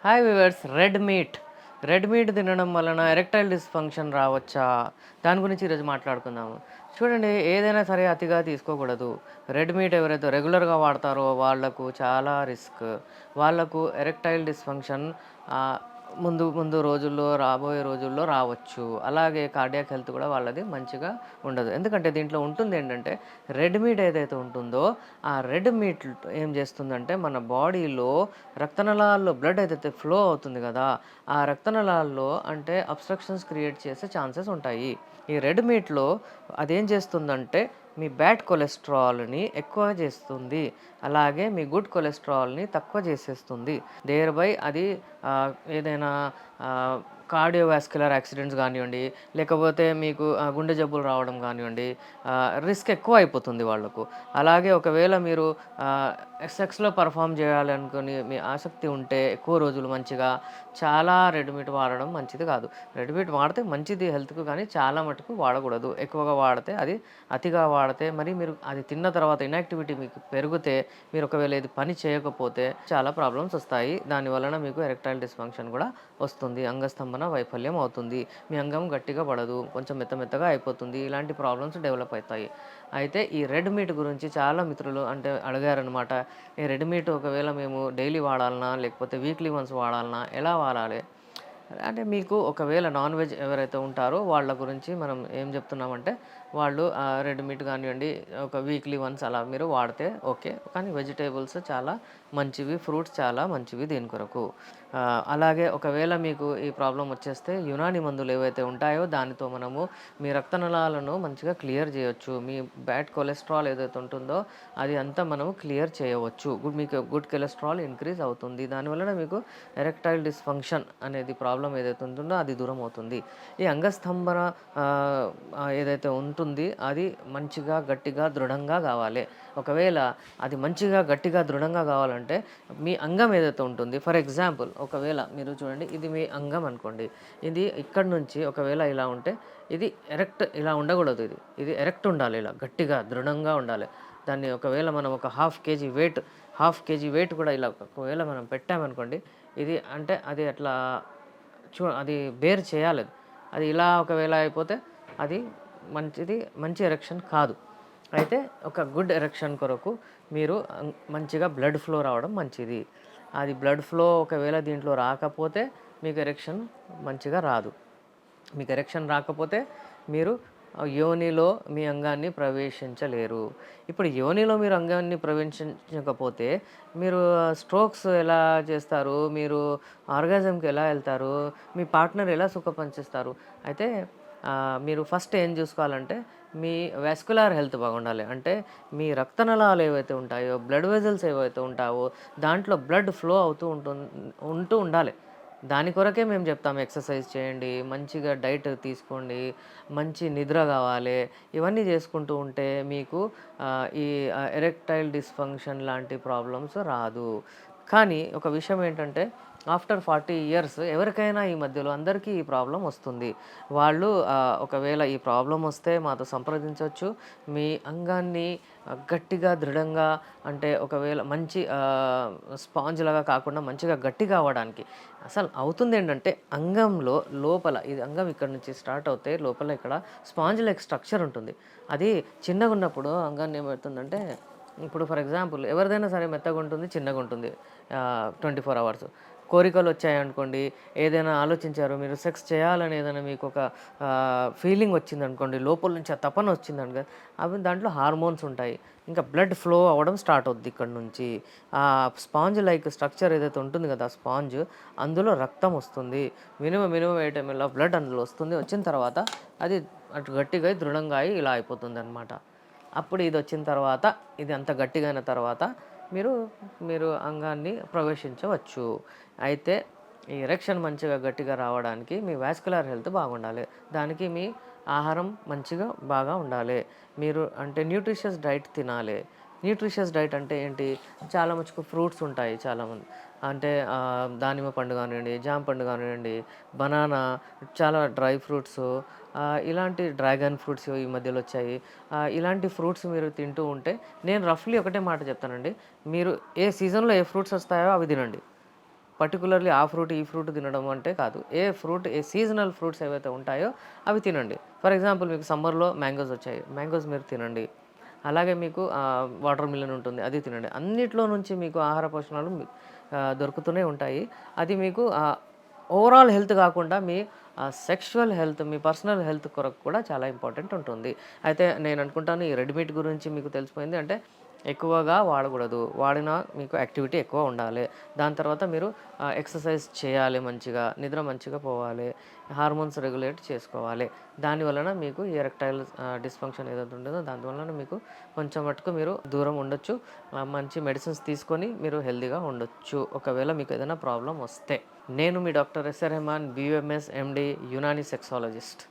Hi viewers red meat red meat తినడం వలన erectile dysfunction రావచ్చా? దాని గురించి ఈరోజు మాట్లాడుకుందాము. చూడండి ఏదైనా సరే అతిగా తీసుకోకూడదు. రెడ్ మీట్ ఎవరైతే రెగ్యులర్గా వాడతారో వాళ్ళకు చాలా రిస్క్ వాళ్ళకు ఎరెక్టైల్ డిస్ఫంక్షన్ ముందు ముందు రోజుల్లో రాబోయే రోజుల్లో రావచ్చు. అలాగే కార్డియాక్ హెల్త్ కూడా వాళ్ళది మంచిగా ఉండదు. ఎందుకంటే దీంట్లో ఉంటుంది ఏంటంటే రెడ్ మీట్ ఏదైతే ఉంటుందో ఆ రెడ్ మీట్ ఏం చేస్తుందంటే మన బాడీలో రక్తనలాల్లో బ్లడ్ ఏదైతే ఫ్లో అవుతుంది కదా ఆ రక్తనలాల్లో అంటే అబ్స్ట్రక్షన్స్ క్రియేట్ చేసే ఛాన్సెస్ ఉంటాయి. ఈ రెడ్ మీట్లో అదేం చేస్తుందంటే మీ బ్యాడ్ కొలెస్ట్రాల్ని ఎక్కువ చేస్తుంది. అలాగే మీ గుడ్ కొలెస్ట్రాల్ని తక్కువ చేసేస్తుంది. దేర్ బై అది ఏదైనా కార్డియోవాస్క్యులర్ యాక్సిడెంట్స్ కానివ్వండి లేకపోతే మీకు గుండె జబ్బులు రావడం కానివ్వండి రిస్క్ ఎక్కువ అయిపోతుంది వాళ్ళకు. అలాగే ఒకవేళ మీరు సెక్స్లో పర్ఫామ్ చేయాలనుకుని మీ ఆసక్తి ఉంటే ఎక్కువ రోజులు మంచిగా చాలా రెడీమేడ్ వాడడం మంచిది కాదు. రెడీమేడ్ వాడితే మంచిది హెల్త్కు కానీ చాలా మటుకు వాడకూడదు. ఎక్కువగా వాడితే అది అతిగా వాడితే మరి మీరు అది తిన్న తర్వాత ఇన్యాక్టివిటీ మీకు పెరిగితే మీరు ఒకవేళ ఇది పని చేయకపోతే చాలా ప్రాబ్లమ్స్ వస్తాయి. దానివలన మీకు ఎరెక్టైల్ డిస్ఫంక్షన్ కూడా వస్తుంది. అంగస్తంభన వైఫల్యం అవుతుంది. మీ అంగం గట్టిగా పడదు. కొంచెం మెత్త మెత్తగా అయిపోతుంది. ఇలాంటి ప్రాబ్లమ్స్ డెవలప్ అవుతాయి. అయితే ఈ రెడ్ మీట్ గురించి చాలా మిత్రులు అంటే అడిగారనమాట ఈ రెడ్ మీట్ ఒకవేళ మేము డైలీ వాడాలనా? లేకపోతే వీక్లీ వన్స్ వాడాలనా? ఎలా వాడాలి? అంటే మీకు ఒకవేళ నాన్ వెజ్ ఎవరైతే ఉంటారో వాళ్ళ గురించి మనం ఏం చెప్తున్నామంటే వాళ్ళు రెడ్ మీట్ కానివ్వండి ఒక వీక్లీ వన్స్ అలా మీరు వాడితే ఓకే. కానీ వెజిటేబుల్స్ చాలా మంచివి ఫ్రూట్స్ చాలా మంచివి దీని కొరకు. అలాగే ఒకవేళ మీకు ఈ ప్రాబ్లం వచ్చేస్తే యునాని మందులు ఏవైతే ఉంటాయో దానితో మనము మీ రక్తనలాలను మంచిగా క్లియర్ చేయొచ్చు. మీ బ్యాడ్ కొలెస్ట్రాల్ ఏదైతే ఉంటుందో అది అంతా మనము క్లియర్ చేయవచ్చు. గుడ్ మీకు గుడ్ కొలెస్ట్రాల్ ఇంక్రీజ్ అవుతుంది. దానివల్ల మీకు ఎరెక్టైల్ డిస్ఫంక్షన్ అనేది ప్రాబ్లం ఏదైతే ఉంటుందో అది దూరం అవుతుంది ఈ అంగస్తంభన ఏదైతే ఉంటుందో అది మంచిగా గట్టిగా దృఢంగా కావాలి. ఒకవేళ అది మంచిగా గట్టిగా దృఢంగా కావాలంటే మీ అంగం ఏదైతే ఉంటుంది ఫర్ ఎగ్జాంపుల్ ఒకవేళ మీరు చూడండి ఇది మీ అంగం అనుకోండి. ఇది ఇక్కడ నుంచి ఒకవేళ ఇలా ఉంటే ఇది ఎరెక్ట్ ఇలా ఉండకూడదు ఇది. ఇది ఎరెక్ట్ ఉండాలి ఇలా గట్టిగా దృఢంగా ఉండాలి. దాన్ని ఒకవేళ మనం ఒక half KG weight half KG weight కూడా ఇలా ఒకవేళ మనం పెట్టామనుకోండి ఇది అంటే అది అట్లా చూ అది బేర్ చేయాలి. అది ఇలా ఒకవేళ అయిపోతే అది మంచిది మంచి ఎరక్షన్ కాదు. అయితే ఒక గుడ్ ఎరెక్షన్ కొరకు మీరు మంచిగా బ్లడ్ ఫ్లో రావడం మంచిది. అది బ్లడ్ ఫ్లో ఒకవేళ దీంట్లో రాకపోతే మీకు ఎరెక్షన్ మంచిగా రాదు. మీకు ఎరెక్షన్ రాకపోతే మీరు యోనిలో మీ అంగాన్ని ప్రవేశించలేరు. ఇప్పుడు యోనిలో మీరు అంగాన్ని ప్రవేశించకపోతే మీరు స్ట్రోక్స్ ఎలా చేస్తారు? మీరు ఆర్గాజంకి ఎలా వెళ్తారు? మీ పార్ట్నర్ ఎలా సుఖపంచిస్తారు? అయితే మీరు ఫస్ట్ ఏం చూసుకోవాలంటే మీ వెస్కులర్ హెల్త్ బాగుండాలి. అంటే మీ రక్తనలాలు ఏవైతే ఉంటాయో బ్లడ్ వెజల్స్ ఏవైతే ఉంటావో దాంట్లో బ్లడ్ ఫ్లో అవుతూ ఉంటుంది ఉంటూ ఉండాలి. దాని కొరకే మేము చెప్తాము ఎక్సర్సైజ్ చేయండి మంచిగా డైట్ తీసుకోండి మంచి నిద్ర కావాలి. ఇవన్నీ చేసుకుంటూ ఉంటే మీకు ఈ ఎరెక్టైల్ డిస్ఫంక్షన్ లాంటి ప్రాబ్లమ్స్ రాదు. కానీ ఒక విషయం ఏంటంటే ఆఫ్టర్ ఫార్టీ ఇయర్స్ ఎవరికైనా ఈ మధ్యలో అందరికీ ఈ ప్రాబ్లం వస్తుంది. వాళ్ళు ఒకవేళ ఈ ప్రాబ్లం వస్తే మాతో సంప్రదించవచ్చు. మీ అంగాన్ని గట్టిగా దృఢంగా అంటే ఒకవేళ మంచి స్పాంజ్ లాగా కాకుండా మంచిగా గట్టిగా అవ్వడానికి. అసలు అవుతుంది ఏంటంటే అంగంలో లోపల ఇది అంగం ఇక్కడ నుంచి స్టార్ట్ అవుతే లోపల ఇక్కడ స్పాంజ్ లైక్ స్ట్రక్చర్ ఉంటుంది. అది చిన్నగా ఉన్నప్పుడు అంగాన్ని ఏమవుతుందంటే ఇప్పుడు ఫర్ ఎగ్జాంపుల్ ఎవరిదైనా సరే మెత్తగా ఉంటుంది చిన్నగా ఉంటుంది ట్వంటీ ఫోర్ అవర్స్ కోరికలు వచ్చాయనుకోండి ఏదైనా ఆలోచించారు మీరు సెక్స్ చేయాలని ఏదైనా మీకు ఒక ఫీలింగ్ వచ్చింది అనుకోండి లోపల నుంచి ఆ తపన వచ్చింది అనుకో అవి దాంట్లో హార్మోన్స్ ఉంటాయి. ఇంకా బ్లడ్ ఫ్లో అవ్వడం స్టార్ట్ అవుద్ది ఇక్కడ నుంచి. ఆ స్పాంజ్ లైక్ స్ట్రక్చర్ ఏదైతే ఉంటుంది కదా స్పాంజ్ అందులో రక్తం వస్తుంది. Minimum minimum eight ML blood అందులో వస్తుంది. వచ్చిన తర్వాత అది అటు గట్టిగా దృఢంగా అయి ఇలా అయిపోతుంది అనమాట అప్పుడు ఇది వచ్చిన తర్వాత ఇది అంత గట్టిగా అయిన తర్వాత మీరు మీరు అంగాన్ని ప్రవేశించవచ్చు. అయితే ఈ ఎరెక్షన్ మంచిగా గట్టిగా రావడానికి మీ వాస్కులర్ హెల్త్ బాగుండాలి. దానికి మీ ఆహారం మంచిగా బాగా ఉండాలి. మీరు అంటే న్యూట్రిషియస్ డైట్ తినాలి. న్యూట్రిషియస్ డైట్ అంటే ఏంటి? చాలా మటుకు ఫ్రూట్స్ ఉంటాయి చాలామంది. అంటే దానిమ్మ పండు కానివ్వండి జామ పండు కానివ్వండి బనానా చాలా డ్రై ఫ్రూట్స్ ఇలాంటి డ్రాగన్ ఫ్రూట్స్ ఈ మధ్యలో వచ్చాయి. ఇలాంటి ఫ్రూట్స్ మీరు తింటూ ఉంటే నేను రఫ్లీ ఒకటే మాట చెప్తానండి. మీరు ఏ సీజన్లో ఏ ఫ్రూట్స్ వస్తాయో అవి తినండి. పర్టికులర్లీ ఆ ఫ్రూట్ ఈ ఫ్రూట్ తినడం అంటే కాదు. ఏ ఫ్రూట్ ఏ సీజనల్ ఫ్రూట్స్ ఏవైతే ఉంటాయో అవి తినండి. ఫర్ ఎగ్జాంపుల్ మీకు సమ్మర్లో మ్యాంగోస్ వచ్చాయి. మ్యాంగోస్ మీరు తినండి. అలాగే మీకు వాటర్ మిలన్ ఉంటుంది అది తినండి. అన్నిట్లో నుంచి మీకు ఆహార పోషణాలు దొరుకుతూనే ఉంటాయి. అది మీకు ఓవరాల్ హెల్త్ కాకుండా మీ సెక్షువల్ హెల్త్ మీ పర్సనల్ హెల్త్ కొరకు కూడా చాలా ఇంపార్టెంట్ ఉంటుంది. అయితే నేను అనుకుంటాను ఈ రెడీమేడ్ గురించి మీకు తెలిసిపోయింది అంటే ఎక్కువగా వాడకూడదు. వాడిన మీకు యాక్టివిటీ ఎక్కువ ఉండాలి. దాని తర్వాత మీరు ఎక్సర్సైజ్ చేయాలి మంచిగా నిద్ర మంచిగా పోవాలి హార్మోన్స్ రెగ్యులేట్ చేసుకోవాలి. దాని వలన మీకు ఎరెక్టైల్ డిస్ఫంక్షన్ ఏదైతే ఉంటుందో దాని వలన మీకు కొంచెం మటుకు మీరు దూరం ఉండొచ్చు. మంచి మెడిసిన్స్ తీసుకొని మీరు హెల్తీగా ఉండొచ్చు. ఒకవేళ మీకు ఏదైనా ప్రాబ్లం వస్తే. నేను మీ doctor SR Rehman BMS MD Unani sexologist.